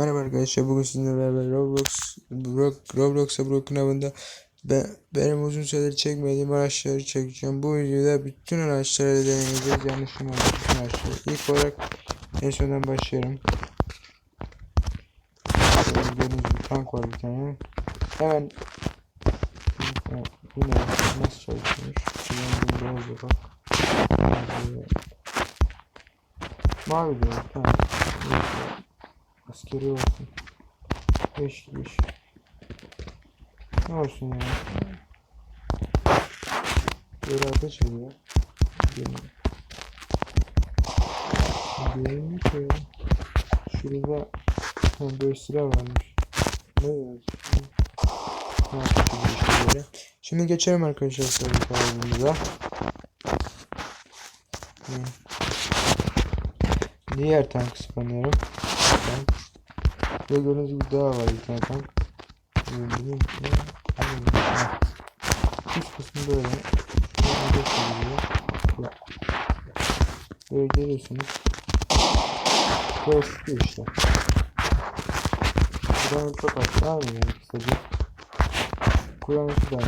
Merhaba arkadaşlar bugün sizinle Roblox Rob- Roblox'a Broken avında ben, benim uzun süredir çekmediğim araçları çekeceğim. Bu videoda bütün araçları deneyeceğiz. Yani şunu bütün araçları. İlk olarak en sondan başlayalım. Gördüğünüz gibi tank var bir tane. Hemen bu ne? Nasıl çalışıyormuş? Kullandığım beyaz yapalım. Böyle- Mavi diyor. Tamam. Askeri olsun. 5 5. Ne olsun ya? Böyle ateş ediyor. Benim ki. Şurada ha, böyle silah varmış. Ne yazıyor? Ne böyle. Şimdi geçelim arkadaşlar albümümüze. Hmm. Diğer tank spamlıyorum. Tank. Ve gördüğünüz gibi daha var bir tank. Ee, Benim Üst kısmı böyle. Böyle. Geliyorsunuz. Böyle sıkıyor işte. Buradan çok az daha mı yani kısaca. Kullanıcı da.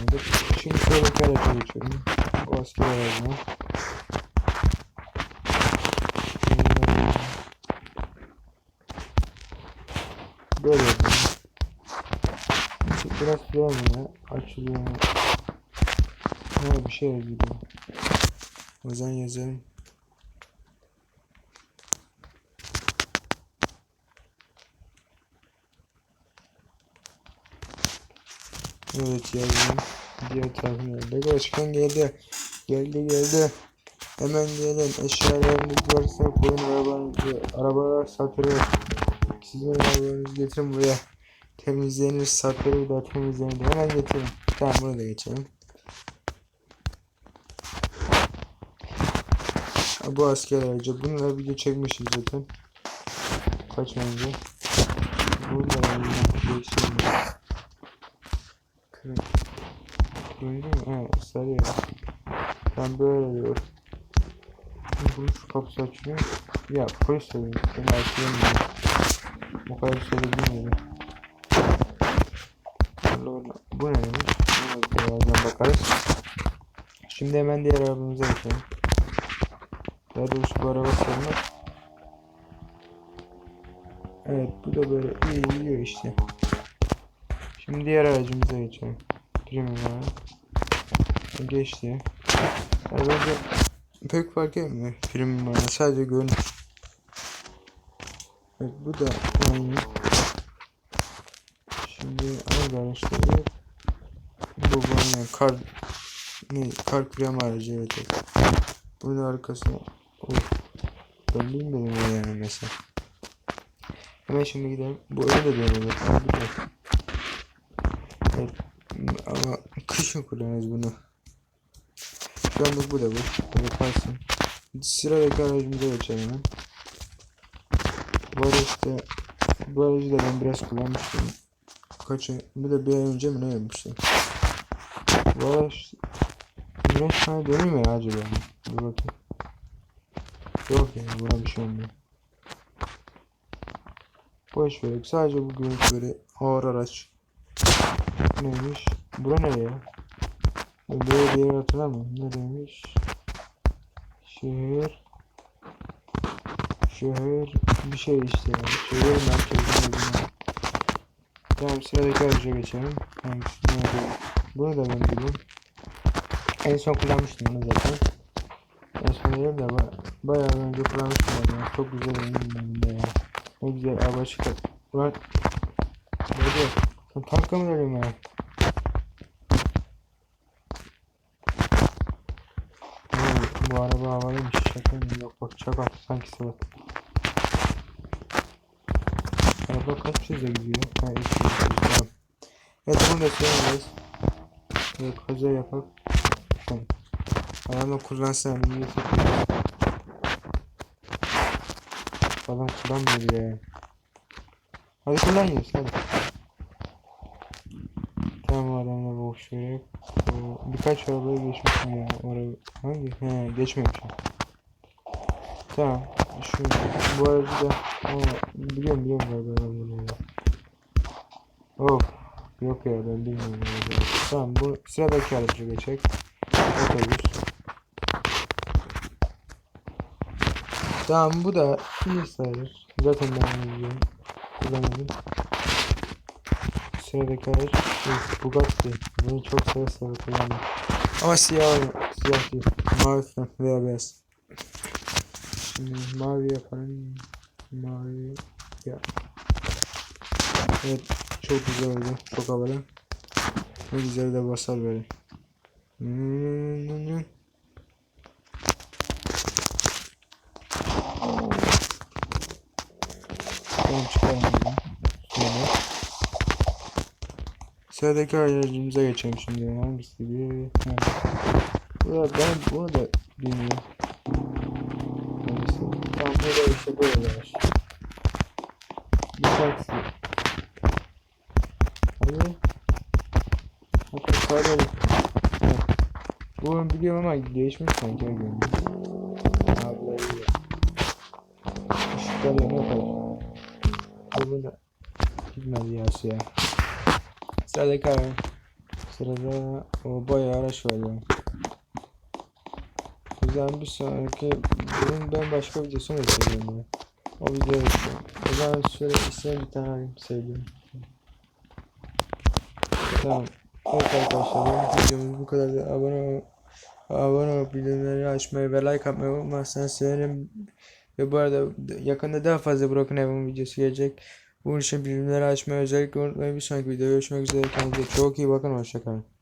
Şimdi şöyle araca geçiyorum. O asker aracına. Böyle yapıyorum. Biraz süremiyor. Açılıyor. Ne bir şey yazıyor. O zaman yazalım. Evet yazdım. Diğer tarafına. Lego çıkan geldi. Geldi geldi. Hemen gelin. Eşyalarınız varsa koyun arabanızı. Arabalar satılıyor. Sizin arabanızı getirin buraya. Temizlenir satılır da temizlenir. Hemen getirin. Tamam bunu da geçelim. Ha, bu asker aracı. Bununla video çekmişiz zaten. Kaç önce. Bunu da ben geçeyim. Kırık. Turuncu mu? Evet sarı ya. Ben böyle diyor. Bunun şu kapısı açılıyor. Ya polis de benim. Ben açıyorum. Bu kadar söylediğim gibi. Allah Allah. Bu ne demek? Buna da birazdan bakarız. Şimdi hemen diğer arabamıza geçelim. Daha doğrusu bu araba sormak. Evet bu da böyle iyi gidiyor işte. Şimdi diğer aracımıza geçelim. Premium. Geçti. Yani bence pek fark etmiyor premium var. Sadece görünüş. Evet bu da aynı. Şimdi aynı araçları bu bana kar ne kar krem aracı evet. evet. Bunun arkasına of ben bilmedim o yani mesela. Hemen şimdi gidelim. Bu öyle de denedim. Evet. Ama kışın kullanırız bunu. Şu anlık bu da bu. Böyle kalsın. Sıradaki aracımıza geçelim hemen. Araçta bu aracı da ben biraz kullanmıştım. Kaç ay, bu da bir ay önce mi ne yapmıştım? Bu araç Güneş sana dönüyor ya acaba? Dur bakayım. Yok ya buna bir şey olmuyor. Boş ver. Sadece bu görüntü böyle ağır araç. Neymiş? Bura ne ya? Böyle bir yer hatırlamıyorum. Ne demiş? Şehir. Şehir bir şey işte. Şehir merkezinde bir Tamam sıradaki araca geçelim. Bunu da ben biliyorum. En son kullanmıştım bunu zaten. En son değil de ba bayağı önce kullanmıştım ya. Çok güzel oyun bende ya. Ne güzel araba çıkar. Ulan. Böyle. Sen tanka mı dedim ya? Bu, araba havalıymış. Şaka mı? Yok bak çak attı sanki sıvat. Araba kaç hızla gidiyor? Ha 200 tamam. Evet bunu da söylemeyiz. Evet kaza yapalım. Tamam. Kullansın hani niye Adam kullanmıyor bile ya. Hadi kullan yiyoruz hadi. Tamam adamla boş. O, birkaç arabaya geçmişim ya. O araba hangi? He geçmemişim. Tamam. Şu bu aracı da ama biliyorum biliyorum galiba ben bunu ya. Of. Yok ya ben bilmiyorum. ya. Tamam bu sıradaki araca geçecek. Otobüs. Tamam bu da iyi sayılır. Zaten ben biliyorum. Kullanmadım. Sıradaki araç Bugatti. Bunu çok seve seve kullandım. Ama siyah, siyah değil. Mavi veya beyaz. Şimdi mavi yapalım. Mavi ya. Evet çok güzel oldu. Çok havalı. Ne güzel de basar böyle. Hmm. Tamam çıkalım buradan. Sonra. Sıradaki aracımıza geçelim şimdi. Hangisiydi? Ha. Bu da ben bunu da bilmiyorum. Bu da işte böyle var. Bir taksi. Hadi. Hatta sarı Bunu biliyorum ama değişmiş sanki. öyle görünüyor. Abiler iyi. Işıklar yanıyor tabii. Bu da gitmedi ya suya. Sıradaki araç. Sırada o bayağı araç var ya. O zaman bir sonraki bunun ben başka videosunu da çekeceğim ya. O videoyu işte. O zaman şöyle isteyen bir tane alayım sevdiğim. Tamam. Evet arkadaşlar benim videomuz bu kadar. Abone ol abone olup bildirimleri açmayı ve like atmayı unutmazsanız sevinirim. Ve bu arada yakında daha fazla Broken Heaven videosu gelecek. Bunun için bildirimleri açmayı özellikle unutmayın. Bir sonraki videoda görüşmek üzere. Kendinize çok iyi bakın. Hoşçakalın.